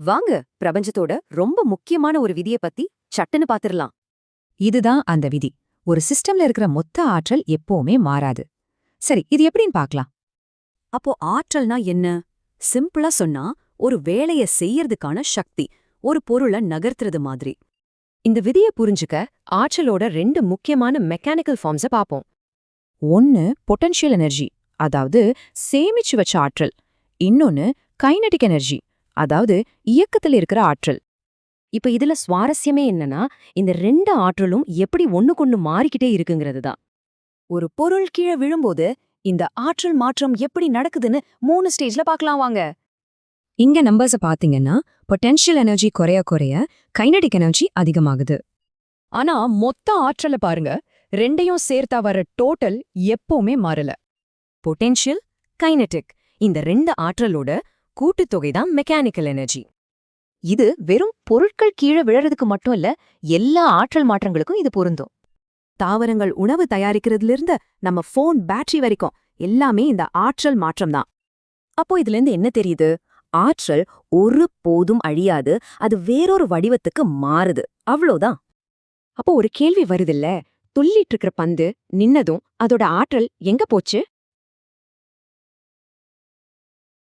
வாங்க பிரபஞ்சத்தோட ரொம்ப முக்கியமான ஒரு விதிய பத்தி சட்டுன்னு பாத்துரலாம். இதுதான் அந்த விதி. ஒரு சிஸ்டம்ல இருக்கிற மொத்த ஆற்றல் எப்பவுமே மாறாது. சரி இது எப்படின்னு பார்க்கலாம் அப்போ ஆற்றல்னா என்ன? சிம்பிளா சொன்னா ஒரு வேலைய செய்யறதுக்கான சக்தி ஒரு பொருள நகர்த்துறது மாதிரி. இந்த விதிய புரிஞ்சுக்க ஆற்றலோட ரெண்டு முக்கியமான மெக்கானிக்கல் ஃபார்ம்ஸ பாப்போம். ஒன்னு பொட்டன்ஷியல் எனர்ஜி அதாவது சேமிச்சு வச்ச ஆற்றல். இன்னொன்னு கைனடிக் எனர்ஜி அதாவது இயக்கத்தில் இருக்கிற ஆற்றல். இப்ப இதுல சுவாரஸ்யமே என்னன்னா இந்த ரெண்டு ஆற்றலும் எப்படி ஒண்ணுக்கொண்ணு மாறிக்கிட்டே இருக்குங்கிறது தான். ஒரு பொருள் கீழே விழும்போது இந்த ஆற்றல் மாற்றம் எப்படி நடக்குதுன்னு மூணு ஸ்டேஜ்ல பார்க்கலாம் வாங்க. இங்க நம்பர்ஸ பாத்தீங்கன்னா பொட்டென்ஷியல் எனர்ஜி குறைய குறைய கைனடிக் எனர்ஜி அதிகமாகுது. ஆனா மொத்த ஆற்றல பாருங்க ரெண்டையும் சேர்த்தா வர டோட்டல் எப்பவுமே மாறல. பொட்டென்ஷியல் கைனடிக் இந்த ரெண்டு ஆற்றலோட கூட்டுத்தொகை தான் மெக்கானிக்கல் எனர்ஜி இது வெறும் பொருட்கள் கீழே விழறதுக்கு மட்டும் இல்ல எல்லா ஆற்றல் மாற்றங்களுக்கும் இது பொருந்தும். தாவரங்கள் உணவு தயாரிக்கிறதுல நம்ம ஃபோன் பேட்டரி வரைக்கும் எல்லாமே இந்த ஆற்றல் மாற்றம் தான். அப்போ இதுல இருந்து என்ன தெரியுது? ஆற்றல் ஒரு போதும் அழியாது அது வேறொரு வடிவத்துக்கு மாறுது. அவ்வளோதான். அப்போ ஒரு கேள்வி வருதில்ல துள்ளிட்டு இருக்கிற பந்து நின்னதும் அதோட ஆற்றல் எங்க போச்சு?